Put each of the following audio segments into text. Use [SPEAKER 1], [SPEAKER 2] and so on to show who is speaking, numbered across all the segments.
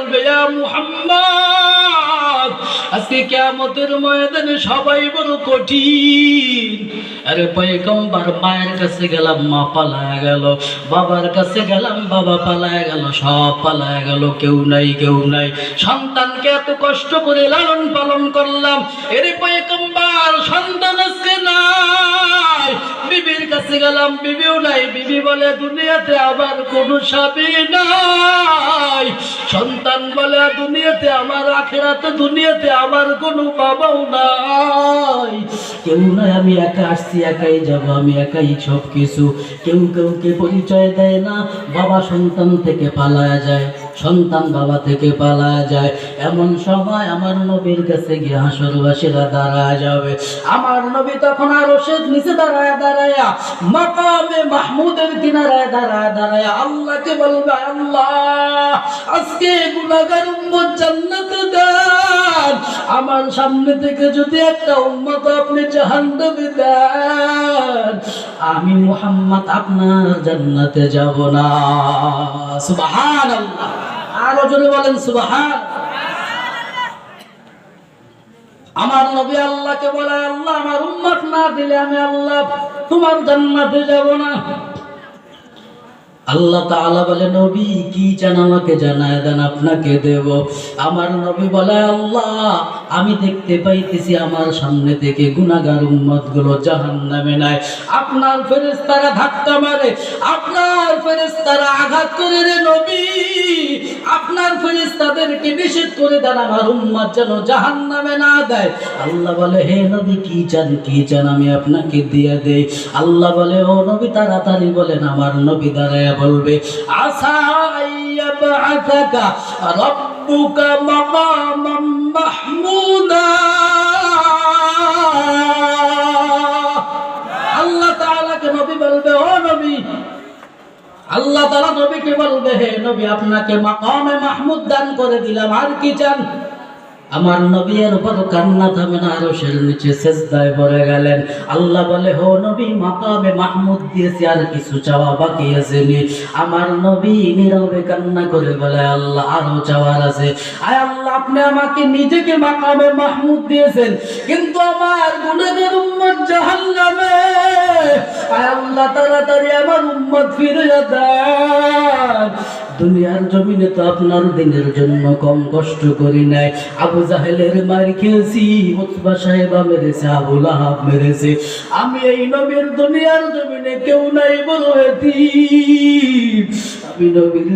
[SPEAKER 1] বলবে আজকে কিয়ামতের ময়দানে সবাই বড় কঠিন। আরে পয়গম্বর, মায়ের কাছে গেলাম, মা পালায় গেল। বাবার কাছে গেলাম, বাবা পালায় গেল, সব পালায় গেল, কেউ নাই কেউ নাই। সন্তানকে এত কষ্ট করে লালন পালন করলাম। এরে পয়গম্বর, সন্তান আজকে নাই। বিবির কাছে গেলাম, বিবিও নাই। বিবি বলে, দুনিয়াতে আবার কোনো স্বামী নাই। সন্তান বলে, দুনিয়াতে আমার আখেরাতে, দুনিয়াতে আমার কোনো বাবাও নাই। কেউ নাই, আমি একা আসছি, একাই যাব, আমি একাই সব কিছু কেউ কেউ কেউকে পরিচয় দেয় না, বাবা সন্তান থেকে পালায়া যায়। সন্তান বাবা থেকে পালায়া যায়। এমন সময় আমার নবীর কাছে গিয়ে হাসরবাসীরা দাঁড়ায় যাবে। আমার নবী তখন আরও সে নিচে দাঁড়ায়, দাঁড়ায়া মাকামে মাহমুদের কিনারায় দাঁড়ায় দাঁড়ায় আল্লাহকে বলবে, আল্লাহ, আজকে গুনাহগার উম্মত জান্নাতে দেন। আমার সামনে থেকে যদি একটা উম্মত আপনি জাহান্নামে দেন, আমি মুহাম্মদ আপনার জান্নাতে যাব না। সুবহানাল্লাহ। আরও জোরে বলেন, সুবাহান। আমার নবী আল্লাহকে বলে, আল্লাহ, আমার উম্মত না দিলে আমি আল্লাহ তোমার জান্নাতে যাব না। আল্লাহ তাআলা বলে, নবী, কি চান আমাকে জানায় দেন, আপনাকে দেব। আমার নবী বলে, আল্লাহ, আমি দেখতে পাইতেছি আমার সামনে থেকে গুনাহগার উম্মতগুলো জাহান্নামে নাই। আপনার ফেরেশতারা ধাক্কা মারে, আপনার ফেরেশতারা আঘাত করে রে নবী। আপনার ফেরেশতাদেরকে নিষেধ করে দেন, আমার উম্মত যেন জাহান্নামে না দেয়। আল্লাহ বলে, হে নবী, কি চান কি চান আমি আপনাকে দিয়ে দেই? আল্লাহ বলে, ও নবী, তাড়াতাড়ি বলেন, আমার নবী দাঁড়ায় বলবে আসা আইয়াবআসাকা রাব্বুকা মাকামাম মাহমুদা। আল্লাহ তাআলাকে নবী বলবে, ও নবী, আল্লাহ তাআলা নবীকে বলবে, হে নবী, আপনাকে মাকামে মাহমুদ দান করে দিলাম, আর কি চান? আমার নবী এর উপর কান্না থামে না আরও সের নিচে সেজদায় পড়ে গেলেন। আল্লাহ বলে, হো নবী, মাকামে মাহমুদ দিয়েছি, আর কিছু চাওয়া বাকি আছে নি আমার নবী নীরবে কান্না করে বলে, আল্লাহ, আরও চাওয়ার আছে। আয় আল্লাহ, আপনি আমাকে নিজেকে মাকামে মাহমুদ দিয়েছেন, কিন্তু আমার গুনাহের উম্মত জাহান্নামে। আয় আল্লাহ, তাড়াতাড়ি আমার উম্মত ফিরে দেন। দুনিয়ার জমিনে তো আপনার দিনের জন্য কম কষ্ট করি নাই। আবু জাহেলের মার খেয়েছি মুসবা সাহেবা মেরেছে, আবু লাহাব মেরেছে। আমি এই নবীর দুনিয়ার জমিনে কেউ নাই বলো আমি নবীর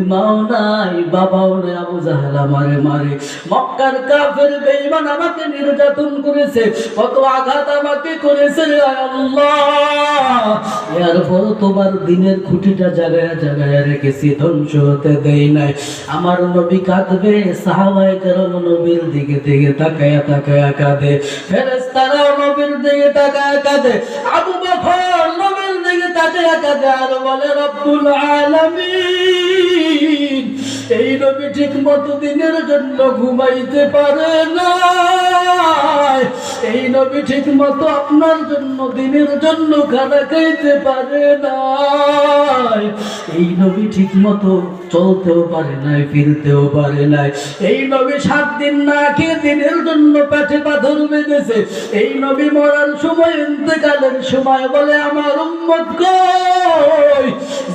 [SPEAKER 1] নাই বাবাও নাই আবু জাহেল আমারে মারে। মক্কার কাফের বেঈমান আমাকে নির্যাতন করেছে, কত আঘাত আমাকে করেছে আল্লাহ। এরপর তোমার দিনের খুঁটিটা জায়গায় জায়গায় রেখেছি, ধ্বংস হতে দেই নাই। আমার নবী কাঁদবে, সাহাবায়ে কেরাম নবীর দিকে দিকে তাকায়া তাকায়া কাঁদে। ফেরেশতারাও নবীর দিকে তাকায়া কাঁদে। আবু বকর তাকায়া কাঁদে আর বলে রব্বুল আলামিন এই নবী ঠিক মতো দিনের জন্য ঘুমাইতে পারে না। এই নবী ঠিক মতো আপনার জন্য দিনের জন্য খানা খাইতে পারে না। এই নবী ঠিক মতো চলতেও পারে নাই, ফিরতেও পারে নাই। এই নবী সাত দিন না খেয়ে দিনের জন্য পেটে পাথর বেঁধেছে। এই নবী মরার সময়, ইন্তেকালের সময় বলে আমার উম্মত কই?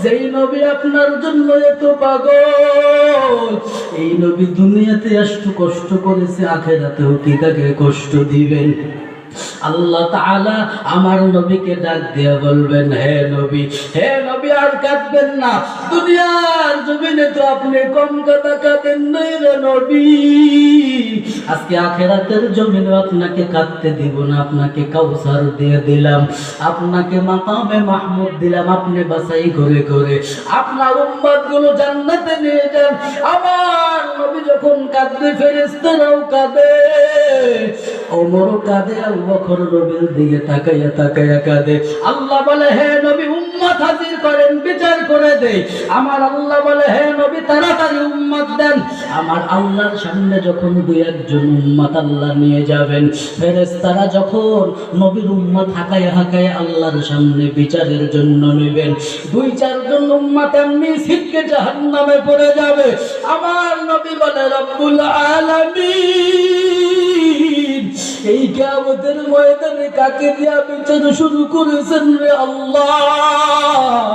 [SPEAKER 1] যেই নবী আপনার জন্য এত পাগল। এই নবী দুনিয়াতে এত কষ্ট করেছে আখেরাতেও কি তাকে কষ্ট দিবেন? আল্লাহ তাআলা আমার নবীকে ডাক দিয়ে বলবেন, হে নবী হে নবী, আর কাঁদবেন না। দুনিয়ার জমিনে তো আপনি কম কথা কাঁদেন নাই রে নবী। আজকে আখেরাতের জমিনে আপনাকে কাঁদতে দিব না, আপনাকে কাউসার দিয়ে দিলাম। আপনাকে মাকামে মাহমুদ দিলাম, আপনি বাছাই করে করে। আপনার উম্মতগুলো জান্নাতে নিয়ে যান। আমার নবী যখন কাঁদবে, ফেরেশতারাও কাঁদে ওমরও কাঁদে, আবু বকর নবীর দিকে তাকাইয়া তাকাইয়া কাঁদে। আল্লাহ বলে, হে নবী, উম্মত হাজির করেন, বিচার করে দেই আমার আল্লাহ বলে, হে নবী, তাড়াতাড়ি উম্মত দেন। আমার আল্লাহর সামনে যখন দুই একজন উম্মত আল্লাহ নিয়ে যাবেন, ফেরেশতারা যখন নবীর উম্মত হাকায় হাকায় আল্লাহর সামনে বিচারের জন্য নেবেন, দুই চারজন উম্মত এমনি সিটকে জাহান্নামে পড়ে যাবে। আমার নবী বলে, রব্বুল আলামিন। এই কিয়ামতের ময়দানে কাকে দিয়া বিচার শুরু করেছেন রে আল্লাহ?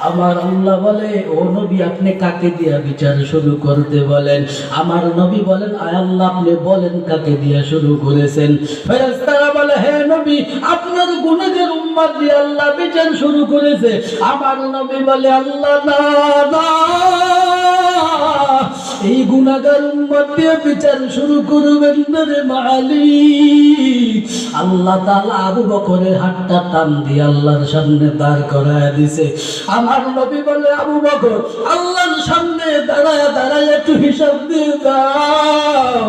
[SPEAKER 1] আমার আল্লাহ বলে, ও নবী, আপনি কাকে দিয়া বিচার শুরু করতে বলেন? আমার নবী বলেন, আয় আল্লাহ, আপনি বলেন কাকে দিয়া শুরু করেছেন? ফেরেশতারা বলে, হে নবী, আপনার গুনাহের উম্মত দিয়ে আল্লাহ বিচার শুরু করেছে। আমার নবী বলে, আল্লাহ, না না। এই গুনাগার উম্মত বিচার শুরু করবেন রে মালিক। আল্লাহ তাআলা আবু বকরের হাতটা টান দিয়ে আল্লাহর সামনে দাঁড় করায় দিছে। আমার নবী বলে, আবু বকর, আল্লাহর সামনে দাঁড়ায় দাঁড়ায় একটু হিসাব দিয়ে দাও।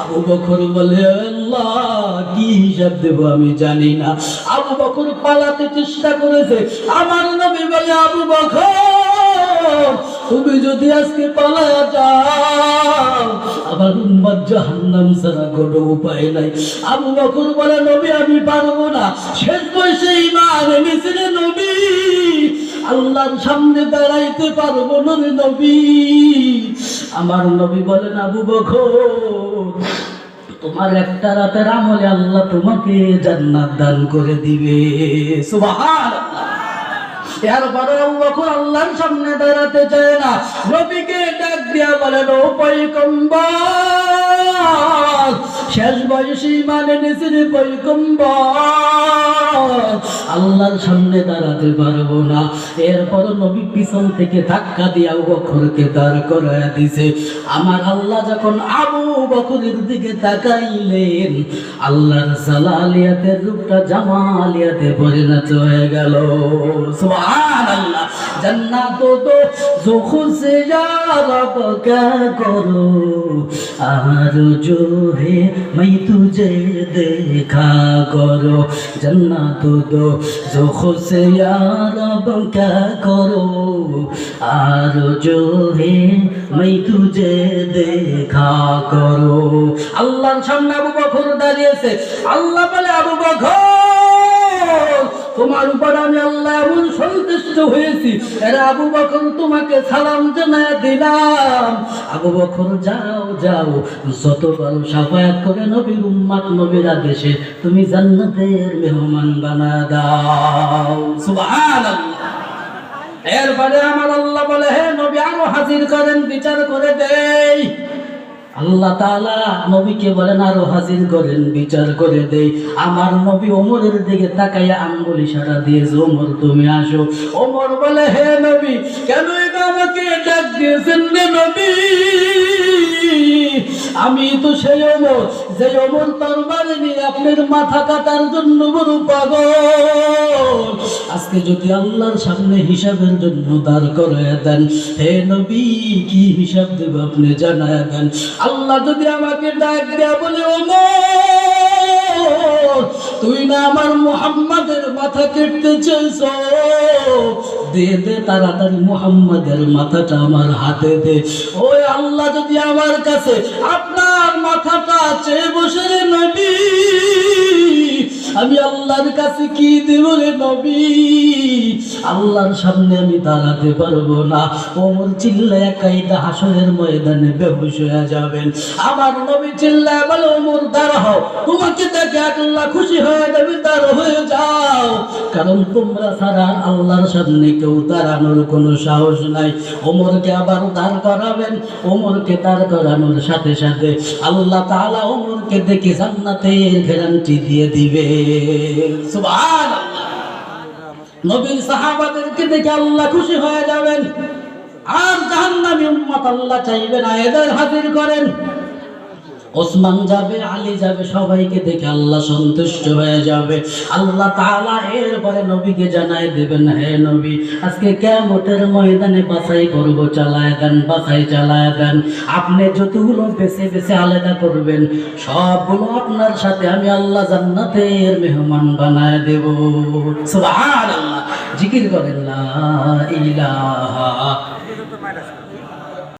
[SPEAKER 1] আবু বকর বলে, আল্লাহ, কি হিসাব দেব আমি জানি না। আবু বকর পালাতে চেষ্টা করেছে। আমার নবী বলে, আবু বকর তুমি যদি আজকে পালায়া যাও আবার উম্মত জাহান্নাম ছাড়া কোনো উপায় নাই। আবু বকর বলে, নবী, আমি পারব না। শেষ বয়সে ইমান এনেছিলে নবী। আল্লাহর সামনে দাঁড়াইতে পারব না নবী। আমার নবী বলেন, আবু বকর, তোমার একটা রাতের আমলে আল্লাহ তোমাকে জান্নাত দান করে দিবে। সুবহানাল্লাহ। এরপরে বকর আল্লাহর সামনে দাঁড়াতে চায় না। নবীকে ডাক দিয়া বলেন শেষ বয়সী মানে নিসির পয়গম্বর। আল্লাহর সামনে দাঁড়াতে পারব না। এরপর নবী পিছন থেকে ধাক্কা দিয়া আবু বকরকে দাঁড় করায় দিছে। আমার আল্লাহ যখন আবু বকরের দিকে তাকাইলেন, আল্লাহর সালালিয়াতের রূপটা জামালিয়াতে পরিণত হয়ে গেল। সুবহান আল্লাহ মাই তুঝে দেখা করো। জন্ন करो जन्नत दो जो खुश यार अब क्या करो আর जो है मैं तुझे देखा करो আল্লাহর সামনে আবু বকর দাঁড়িয়েছে আল্লাহ বলে আবু বকর তোমার উপর আমি আল্লাহ এমন সন্তুষ্ট হয়েছি। এরা আবু বকর, তোমাকে সালাম জানায় দিলাম। আবু বকর, যাও যাও। যতবার সাফায়াত করে নবীর উম্মাত, নবীর আদেশে তুমি জান্নাতের মেহমান বানা দাও। এরপরে আমার আল্লাহ বলে, হে নবী, আরও হাজির করেন, বিচার করে দেই। আল্লাহ তাআলা নবীকে বলেন, আরও হাজির করেন, বিচার করে দেই। আমার নবী ওমরের দিকে তাকাইয়া আঙ্গুল ইশারা দিয়েছে ওমর, তুমি আসো। ওমর বলে, হে নবী, কেন আমাকে ডাক দিয়েছেন নবী? আমি তো সেই ওমর যে ওমর তরবারি নিয়ে আপনার মাথা কাটার জন্য বড় পাগল। আজকে যদি আল্লাহর সামনে হিসাবের জন্য দাঁড় করে দেন, হে নবী, কি হিসাব দেব আপনি জানায় দেন? আল্লাহ যদি আমাকে ডাক দেয়া বলে তুই না আমার মুহাম্মাদের মাথা কেটতে চেয়েছ দে দে তাড়াতাড়ি মুহাম্মাদের মাথাটা আমার হাতে দে। আল্লাহ যদি আমার কাছে আপনার মাথাটা চেয়ে বসে রে নবী, আমি আল্লাহর কাছে কি দেব রে নবী? আল্লাহর সামনে আমি দাঁড়াতে পারব না। ওমর চিল্লা একাইদা হাসনের ময়দানে বেহুশ হয়ে যাবেন। আমার নবী চিল্লা বলে, ওমর, দাঁড়াও, তোমাকে দেখে আল্লাহ খুশি হয়ে যাবে দাঁড় হয়ে যাও। কারণ তোমরা ছাড়া আল্লাহর সামনে কেউ দাঁড়ানোর কোনো সাহস নাই। ওমরকে আবার দাঁড় করাবেন, ওমরকে দাঁড় করানোর সাথে সাথে আল্লাহ তাআলা ওমরকে দেখে জান্নাতের গ্যারান্টি দিয়ে দিবে। সুবহানাল্লাহ। নবীর সাহাবাদেরকে দেখে আল্লাহ খুশি হয়ে যাবেন। আর জাহান্নামী উম্মত আল্লাহ চাইবেন না, এদের হাজির করেন। ওসমান যাবে, আলী যাবে, সবাইকে দেখে আল্লাহ সন্তুষ্ট হয়ে যাবে। আল্লাহ তাআলা এরপরে নবীকে জানাই দেবেন, হে নবী, আজকে কেমতের ময়দানে বাছাই করব, চালায় দেন, বাছাই, চালায় দেন। আপনি যতগুলো বেছে বেছে আলাদা করবেন, সবগুলো আপনার সাথে আমি আল্লাহ জান্নাতের মেহমান বানায় দেব। জিকির করেন, লা ইলাহা